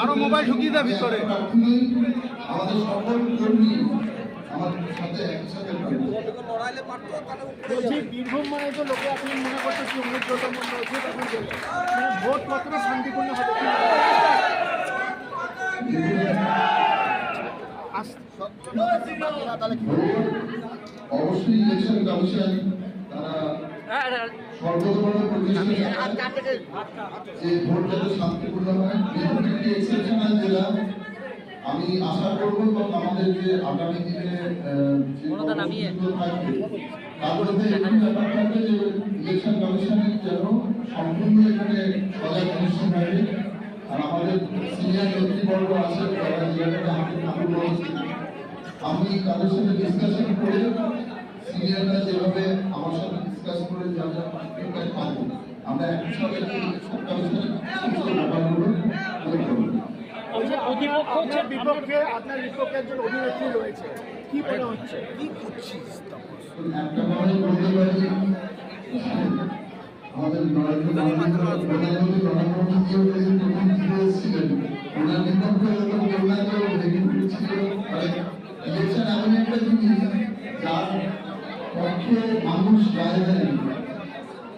আরও মোবাইল ঢুকিয়ে দেয় ভিতরে। আমাদের সকল কর্মী বীরভূম মানে লোকে আপনি মনে করছে কি উন্নততম নজির এখন মানে ভোট কতটা শান্তিপূর্ণ অবশ্যই ইলেকশন কমিশন তারা সর্বতভাবে প্রচেষ্টা চালায় যে ভোট যাতে শান্তিপূর্ণ হয় যেহেতু একটি এক্সেপশনাল জেলা আমি আশা করব এবং আমাদের যে আগামী দিনে তার মধ্যে একটি ব্যাপার থাকবে যে ইলেকশন কমিশনের যেন সম্পূর্ণ এখানে সজাগ দৃষ্টি থাকে আর আমাদের সিনিয়র নেতৃবর্গ আছে ঠাকুর আমি তাদের সাথে ডিসকাশন করে সিনিয়ররা যেভাবে আমার সাথে ডিসকাস করে যা যা ফিডব্যাক পাবো আমরা একসাথে কমিশনের সমস্ত ব্যাপারগুলো প্রতিপক্ষ আপনার বিপক্ষে আপনার বিপক্ষে একজন অভিনেত্রী রয়েছে। কি মনে হচ্ছে? কি একটা কথা বলতে পারি আমাদের নরেন্দ্র মোদী প্রধানমন্ত্রী নরেন্দ্র দিকে এসেছিলেন। ওনার ছিল মানে ইলেকশন এমন একটা জিনিস যার পক্ষে মানুষ রায় দেন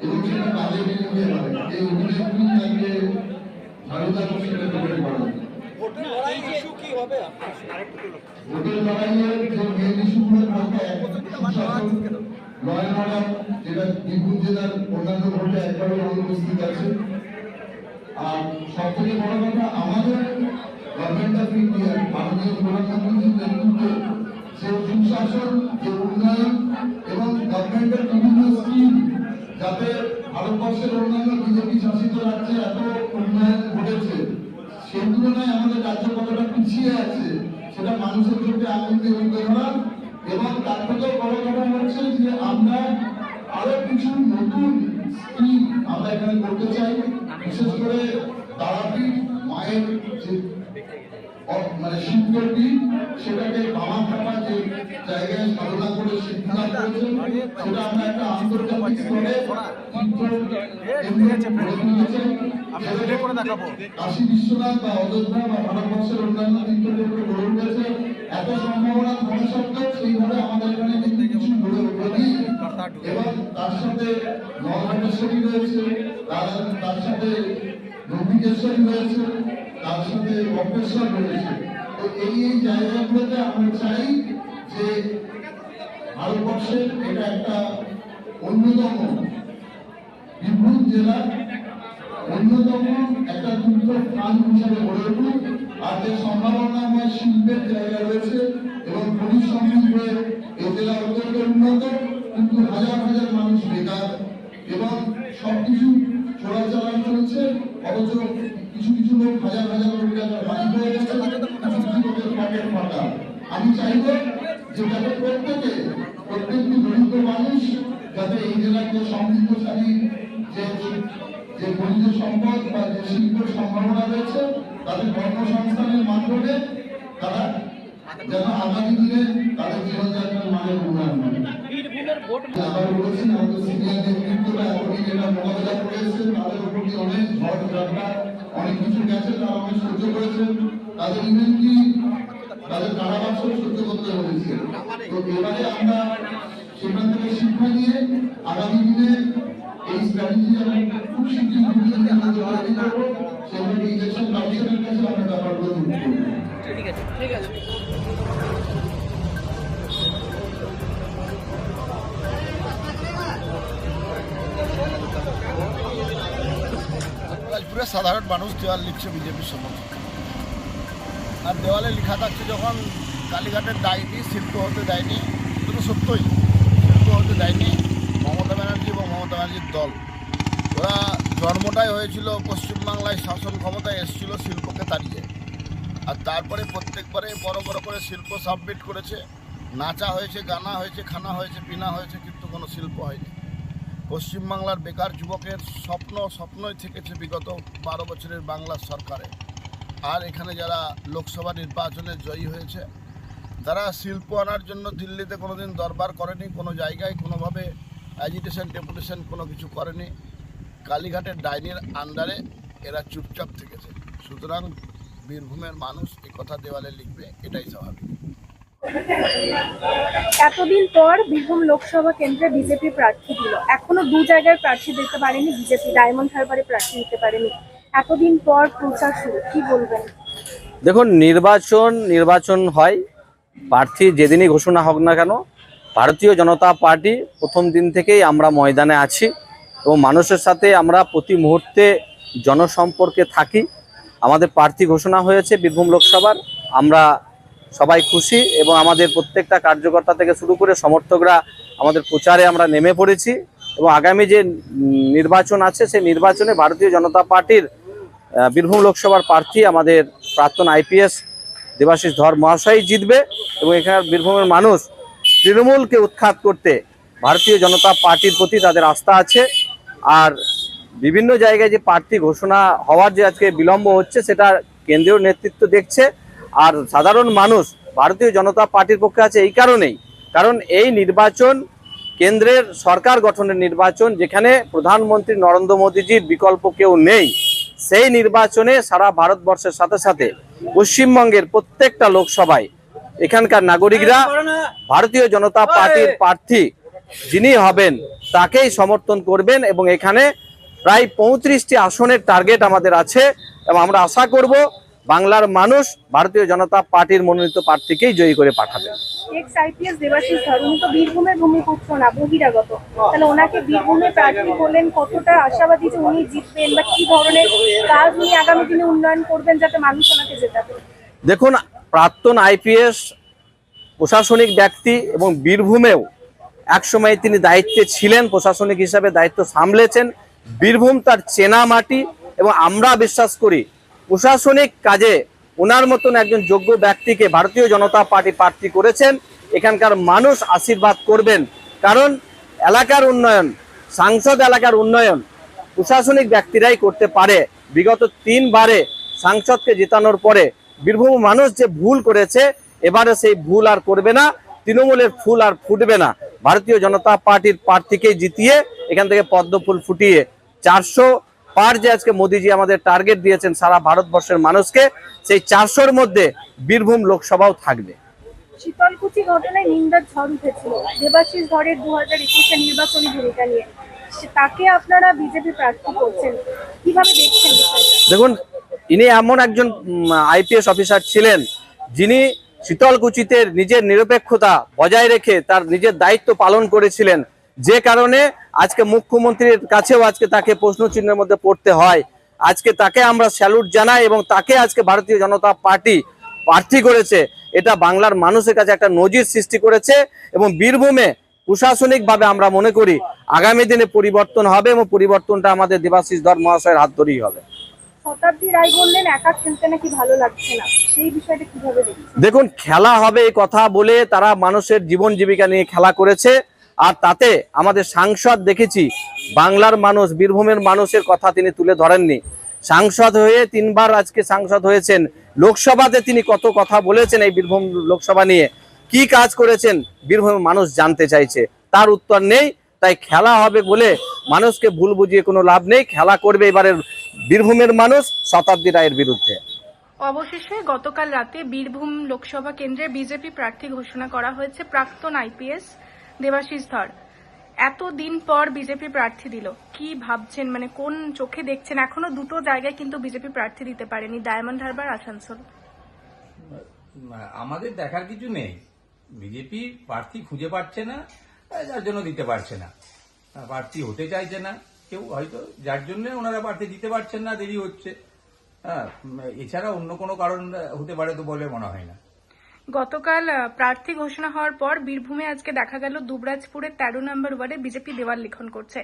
এবং সেটা কাজে বিনিময়ে হয় এই অভিনেত্রী তাকে ভারত সেটা করতে পারে ভোটের লড়াইয়ে যে মেন ইস্যুগুলোর মধ্যে সুশাসন ল অ্যান্ড অর্ডার যেটা বীরভূম জেলার অন্যান্য ভোটে একবারও অনুপস্থিত আছে। আর সব থেকে বড় কথা আমাদের গভর্নমেন্ট অফ ইন্ডিয়া মাননীয় প্রধানমন্ত্রীর নেতৃত্বে যে সুশাসন, যে উন্নয়ন এবং গভর্নমেন্টের বিভিন্ন স্কিম যাতে ভারতবর্ষের অন্যান্য বিজেপি শাসিত রাজ্যে এত উন্নয়ন ঘটেছে, সেই তুলনায় আমাদের রাজ্য কতটা পিছিয়ে আছে, সেটা মানুষের চোখে দিয়ে তুলে ধরা এবং তার থেকেও বড় কথা হচ্ছে যে আমরা আরও কিছু নতুন স্কিম আমরা এখানে করতে চাই, বিশেষ করে তারাপীঠ মায়ের যে মানে শিল্পটি সেটাকে বামা থাকা যে জায়গায় সাধনা করে শিক্ষা লাভ করেছে, সেটা আমরা একটা আন্তর্জাতিক স্তরে কাশী বিশ্বনাথ বা অযোধ্যা বা ভারতবর্ষের অন্যান্য তীর্থক্ষেত্রে গড়ে উঠেছে। এত সম্ভাবনা থাকা সত্ত্বেও সেইভাবে আমাদের এখানে কিন্তু কিছু গড়ে এবং তার সাথে নবঘটেশ্বরী রয়েছে, তার সাথে নন্দিকেশ্বরী রয়েছে তার সাথে বক্রেশ্বর রয়েছে তো এই এই জায়গাগুলোতে আমরা চাই যে ভারতবর্ষের এটা একটা অন্যতম বীরভূম জেলার অন্যতম একটা তীর্থ স্থান হিসাবে গড়ে উঠুক। আর যে সম্ভাবনাময় শিল্পের জায়গা রয়েছে এবং খনিজ সমৃদ্ধে এই জেলা অত্যন্ত উন্নত, কিন্তু হাজার হাজার মানুষ বেকার এবং সবকিছু চোরাচালান চলছে, অথচ কিছু কিছু লোক হাজার হাজার কোটি টাকার মালিক হয়ে গেছে কিছু ফাঁকা আমি চাইব যে যাতে প্রত্যেকে, প্রত্যেকটি দরিদ্র মানুষ যাতে এই জেলার যে সমৃদ্ধশালী যে যে খনিজ সম্পদ বা যে শিল্পের সম্ভাবনা রয়েছে, তাদের কর্মসংস্থানের মাধ্যমে তারা যেন আগামী দিনে তাদের জীবনযাত্রার মানের উন্নয়ন আবার বলেছেন, আমাদের সিনিয়র নেতৃত্বরা মোকাবেলা করে এসেছেন, তাদের উপর অনেক ঝড় ঝাপটা অনেক কিছু গেছে তারা অনেক সহ্য করেছেন। তাদের ইভেন্টলি তাদের কারাবাসও সহ্য করতে হয়েছে তো এবারে আমরা সেখান থেকে শিক্ষা নিয়ে আগামী দিনে এই স্ট্র্যাটেজি আমরা খুব ইলেকশন কমিশনের কাছে আমরা তুলে ধরবো। ঠিক আছে। সাধারণ মানুষ দেওয়াল লিখছে বিজেপির সমর্থন আর দেওয়ালে লেখা থাকছে যখন কালীঘাটের ডাইনি, শিল্প হতে দেয়নি তো সত্যই, শিল্প হতে দেয়নি মমতা ব্যানার্জি এবং মমতা ব্যানার্জির দল। ওরা জন্মটাই হয়েছিল পশ্চিমবাংলায় শাসন ক্ষমতায় এসেছিল শিল্পকে তাড়িয়ে। আর তারপরে প্রত্যেকবারে বড় বড় করে শিল্প সাবমিট করেছে। নাচা হয়েছে, গানা হয়েছে, খানা হয়েছে, পিনা হয়েছে, কিন্তু কোনো শিল্প হয়নি। পশ্চিমবাংলার বেকার যুবকের স্বপ্ন স্বপ্নই থেকেছে বিগত বারো বছরের বাংলা সরকারে। আর এখানে যারা লোকসভা নির্বাচনে জয়ী হয়েছে, তারা শিল্প আনার জন্য দিল্লিতে কোনোদিন দরবার করেনি, কোনো জায়গায় কোনোভাবে অ্যাজিটেশন ডেপুটেশন কোনো কিছু করেনি। কালীঘাটের ডাইনির আন্ডারে এরা চুপচাপ থেকেছে। সুতরাং বীরভূমের মানুষ এই কথা দেওয়ালে লিখবে, এটাই স্বাভাবিক। এতদিন পর বীরভূম লোকসভা কেন্দ্রে বিজেপি প্রার্থী দিল। এখনও দু জায়গায় প্রার্থী দিতে পারেনি বিজেপি, ডায়মন্ড হারবারে প্রার্থী দিতে পারেনি। এতদিন পর প্রচার শুরু, কি বলবেন? দেখুন, নির্বাচন নির্বাচন হয়। প্রার্থী যেদিনই ঘোষণা হোক না কেন, ভারতীয় জনতা পার্টি প্রথম দিন থেকেই আমরা ময়দানে আছি এবং মানুষের সাথে আমরা প্রতি মুহূর্তে জনসম্পর্কে থাকি। আমাদের প্রার্থী ঘোষণা হয়েছে বীরভূম লোকসভার, আমরা সবাই খুশি এবং আমাদের প্রত্যেকটা কার্যকর্তা থেকে শুরু করে সমর্থকরা আমাদের প্রচারে আমরা নেমে পড়েছি এবং আগামী যে নির্বাচন আছে, সেই নির্বাচনে ভারতীয় জনতা পার্টির বীরভূম লোকসভার প্রার্থী আমাদের প্রাক্তন আইপিএস দেবাশিস ধর মহাশয় জিতবে এবং এখানে বীরভূমের মানুষ তৃণমূলকে উৎখাত করতে ভারতীয় জনতা পার্টির প্রতি তাদের আস্থা আছে। আর বিভিন্ন জায়গায় যে প্রার্থী ঘোষণা হওয়ার যে আজকে বিলম্ব হচ্ছে, সেটা কেন্দ্রীয় নেতৃত্ব দেখছে। আর সাধারণ মানুষ ভারতীয় জনতা পার্টির পক্ষে আছে এই কারণেই। কারণ এই নির্বাচন কেন্দ্রের সরকার গঠনের নির্বাচন যেখানে প্রধানমন্ত্রী নরেন্দ্র মোদীজির বিকল্প কেউ নেই সেই নির্বাচনে সারা ভারতবর্ষের সাথে সাথে পশ্চিমবঙ্গের প্রত্যেকটা লোকসভায় এখানকার নাগরিকরা ভারতীয় জনতা পার্টির প্রার্থী যিনি হবেন তাকেই সমর্থন করবেন এবং এখানে প্রায় পঁয়ত্রিশটি আসনের টার্গেট আমাদের আছে এবং আমরা আশা করব বাংলার মানুষ ভারতীয় জনতা পার্টির মনোনীত প্রার্থীকেই জয়ী করে পাঠাবেন এক্স আইপিএস দেবাশিস ধর উনি তো বীরভূমের ভূমিপুত্র না বহিরাগত। তাহলে ওনাকে বীরভূমে প্রার্থী করলেন কতটা আশাবাদী যে উনি জিতবেন বা কি ধরনের কাজ উনি আগামী দিনে উন্নয়ন করবেন যাতে মানুষ ওনাকে জেতাবে দেখুন প্রাক্তন আইপিএস প্রশাসনিক ব্যক্তি এবং বীরভূমেও একসময় তিনি দায়িত্বে ছিলেন প্রশাসনিক হিসাবে দায়িত্ব সামলেছেন। বীরভূম তার চেনা মাটি এবং আমরা বিশ্বাস করি প্রশাসনিক কাজে ওনার মতন একজন যোগ্য ব্যক্তিকে ভারতীয় জনতা পার্টি প্রার্থী করেছেন। এখানকার মানুষ আশীর্বাদ করবেন। কারণ এলাকার উন্নয়ন, সাংসদ এলাকার উন্নয়ন প্রশাসনিক ব্যক্তিরাই করতে পারে। বিগত তিনবারে সাংসদকে জেতানোর পরে বীরভূম মানুষ যে ভুল করেছে, এবারে সেই ভুল আর করবে না, তৃণমূলের ফুল আর ফুটবে না। ভারতীয় জনতা পার্টির প্রার্থীকে জিতিয়ে এখান থেকে পদ্মফুল ফুটিয়ে চারশো পার যে আজকে মোদিজি আমাদের টার্গেট দিয়েছেন সারা ভারতবর্ষের মানুষকে সেই চারশোর মধ্যে বীরভূম লোকসভাও থাকবে। শীতলকুচি ঘটনায় নিন্দার ঝড় উঠেছিল দেবাশিস ধরের দু হাজার একুশে নির্বাচনী ভূমিকা নিয়ে। তাকে আপনারা বিজেপি প্রার্থী করছেন। কীভাবে দেখছেন দেখুন ইনি এমন একজন আইপিএস অফিসার ছিলেন যিনি শীতলকুচিতে নিজের নিরপেক্ষতা বজায় রেখে তার নিজের দায়িত্ব পালন করেছিলেন। যে কারণে আজকে মুখ্যমন্ত্রীর কাছেও আজকে তাকে প্রশ্ন চিহ্নের মধ্যে পড়তে হয়। আজকে তাকে আমরা স্যালুট জানাই এবং তাকে আজকে ভারতীয় জনতা পার্টি প্রার্থী করেছে। এটা বাংলার মানুষের কাছে একটা নজির সৃষ্টি করেছে এবং বীরভূমে প্রশাসনিকভাবে আমরা মনে করি আগামী দিনে পরিবর্তন হবে এবং পরিবর্তনটা আমাদের দেবাশিস ধর মহাশয়ের হাত ধরেই হবে। শতাব্দী রায় বললেন একা খেলতে নাকি ভালো লাগছে না। সেই বিষয়টা কীভাবে দেখছেন? দেখুন খেলা হবে এই কথা বলে তারা মানুষের জীবন জীবিকা নিয়ে খেলা করেছে। আর তাতে আমাদের সাংসদ দেখেছি, বাংলার মানুষ, বীরভূমের মানুষের কথা তিনি তুলে ধরেননি। সাংসদ হয়ে তিনবার আজকে সাংসদ হয়েছেন। লোকসভাতে তিনি কত কথা বলেছেন এই বীরভূম লোকসভা নিয়ে। কি কাজ করেছেন বীরভূমের মানুষ জানতে চাইছে। তার উত্তর নেই, তাই খেলা হবে বলে মানুষকে ভুল বুঝিয়ে কোনো লাভ নেই। খেলা করবে এবারের বীরভূমের মানুষ শতাব্দী রায়ের বিরুদ্ধে। অবশেষে গতকাল রাতে বীরভূম লোকসভা কেন্দ্রে বিজেপি প্রার্থী ঘোষণা করা হয়েছে প্রাক্তন আইপিএস দেবাশিস ধর। এতদিন পর বিজেপি প্রার্থী দিল। কি ভাবছেন? মানে কোন চোখে দেখছেন? এখনও দুটো জায়গায় কিন্তু বিজেপি প্রার্থী দিতে পারেনি, ডায়মন্ড হারবার, আসানসোল। আমাদের দেখার কিছু নেই। বিজেপি প্রার্থী খুঁজে পাচ্ছে না, যার জন্য দিতে পারছে না। প্রার্থী হতে চাইছে না। কেউ হয়তো যার জন্য ওনারা প্রার্থী দিতে পারছেন না, দেরি হচ্ছে। হ্যাঁ এছাড়া অন্য কোনো কারণ হতে পারে তো বলে মনে হয় না। গতকাল প্রার্থী ঘোষণা হওয়ার পর বীরভূমে আজকে দেখা গেল দুবরাজপুরের তেরো নম্বর ওয়ার্ডে বিজেপি দেওয়াল লিখন করছে।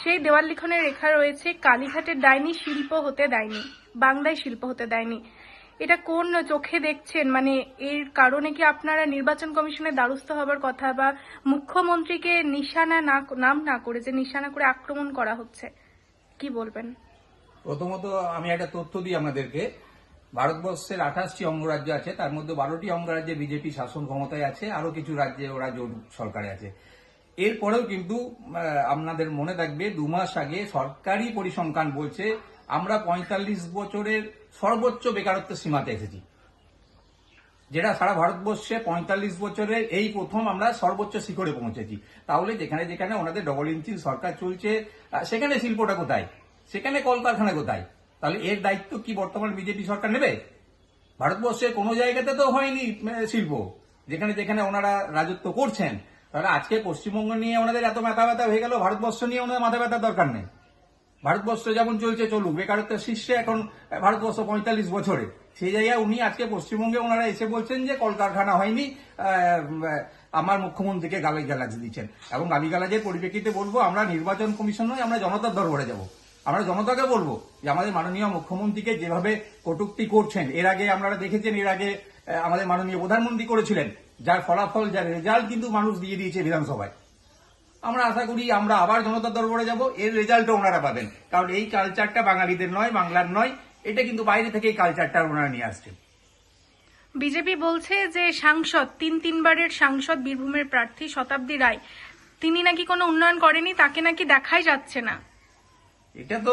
সেই দেওয়াল লিখনের রেখা রয়েছে, কালীঘাটের ডাইনি শিল্প হতে দেয়নি, বাংলায় শিল্প হতে দেয়নি। এটা কোন চোখে দেখছেন? মানে এর কারণে কি আপনারা নির্বাচন কমিশনের দ্বারস্থ হবার কথা বা মুখ্যমন্ত্রীকে নিশানা না, নাম না করে যে নিশানা করে আক্রমণ করা হচ্ছে? কি বলবেন? প্রথমত আমি একটা তথ্য দিই আপনাদেরকে। ভারতবর্ষের আঠাশটি অঙ্গরাজ্য আছে, তার মধ্যে বারোটি অঙ্গরাজ্যে বিজেপি শাসন ক্ষমতায় আছে আরও কিছু রাজ্যে ওরা জোট সরকারে আছে। এরপরেও কিন্তু আপনাদের মনে থাকবে, দু মাস আগে সরকারি পরিসংখ্যান বলছে, আমরা পঁয়তাল্লিশ বছরের সর্বোচ্চ বেকারত্বের সীমাতে এসেছি। যেটা সারা ভারতবর্ষে পঁয়তাল্লিশ বছরের এই প্রথম আমরা সর্বোচ্চ শিখরে পৌঁছেছি। তাহলে যেখানে যেখানে ওনাদের ডবল ইঞ্চিন সরকার চলছে সেখানে শিল্পটা কোথায়? সেখানে কলকারখানা কোথায়? তাহলে এর দায়িত্ব কি বর্তমান বিজেপি সরকার নেবে? ভারতবর্ষের কোনো জায়গাতে তো হয়নি শিল্প। যেখানে যেখানে ওনারা রাজত্ব করছেন, তাহলে আজকে পশ্চিমবঙ্গ নিয়ে ওনাদের এত মাথা ব্যথা হয়ে গেল, ভারতবর্ষ নিয়ে ওনাদের মাথা ব্যথার দরকার নেই। ভারতবর্ষ যেমন চলছে, চলুক, বেকারত্বের শীর্ষে এখন ভারতবর্ষ পঁয়তাল্লিশ বছরে। সেই জায়গায় উনি আজকে পশ্চিমবঙ্গে ওনারা এসে বলছেন যে কলকারখানা হয়নি আমার মুখ্যমন্ত্রীকে গালি গালাজ দিচ্ছেন। এবং গালি গালাজের পরিপ্রেক্ষিতে বলব, আমরা নির্বাচন কমিশন নয় আমরা জনতার দরবারে যাব। আমরা জনতাকে বলব যে আমাদের মাননীয় মুখ্যমন্ত্রীকে যেভাবে কটূক্তি করছেন, এর আগে আপনারা দেখেছেন, এর আগে আমাদের মাননীয় প্রধানমন্ত্রী করেছিলেন, যার ফলাফল, যার রেজাল্ট কিন্তু মানুষ দিয়ে দিয়েছে বিধানসভায়। আমরা আশা করি আমরা আবার জনতার দরবারে যাব, এর রেজাল্টও ওনারা পাবেন। কারণ এই কালচারটা বাঙালিদের নয়, বাংলার নয়, এটা কিন্তু বাইরে থেকে এই কালচারটা ওনারা নিয়ে আসছেন। বিজেপি বলছে যে সাংসদ, তিন তিনবারের সাংসদ বীরভূমের প্রার্থী শতাব্দী রায়, তিনি নাকি কোনো উন্নয়ন করেনি, তাকে নাকি দেখাই যাচ্ছে না। এটা তো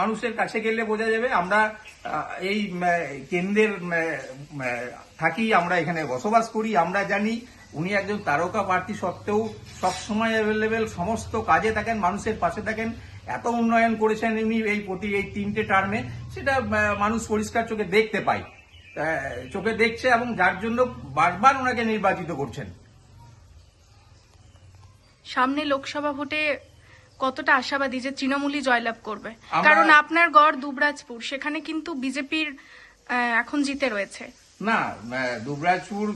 মানুষের কাছে গেলে বোঝা যাবে, আমরা এই কেন্দ্রের থাকি, আমরা এখানে বসবাস করি, আমরা জানি উনি একজন তারকা প্রার্থী সত্ত্বেও সবসময় অ্যাভেলেবেল সমস্ত কাজে থাকেন, মানুষের পাশে থাকেন। এত উন্নয়ন করেছেন উনি এই প্রতি, এই তিনটে টার্মে সেটা মানুষ পরিষ্কার চোখে দেখতে পায়। চোখে দেখছে এবং যার জন্য বারবার ওনাকে নির্বাচিত করছেন। সামনে লোকসভা ভোটে কতটা আশাবাদী যে তৃণমূলই জয়লাভ করবে। কারণ আপনার গড় দুবরাজপুর সেখানে কিন্তু বিজেপির এখন জিতে রয়েছে। না দুবরাজপুর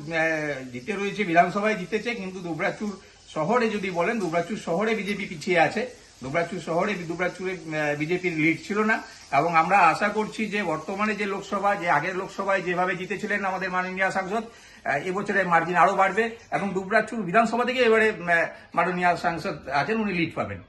জিতে রয়েছে বিধানসভায় জিতেছে কিন্তু দুবরাজপুর শহরে যদি বলেন দুবরাজপুর শহরে বিজেপি পিছিয়ে আছে। দুবরাজপুর শহরে দুবরাজপুরে বিজেপির লিড ছিল না। এবং আমরা আশা করছি যে বর্তমানে যে লোকসভা যে আগের লোকসভায় যেভাবে জিতেছিলেন আমাদের মাননীয় সাংসদ এবছরে মার্জিন আরও বাড়বে। এবং দুবরাজপুর বিধানসভা থেকে এবারে মাননীয় সাংসদ আছেন উনি লিড পাবেন।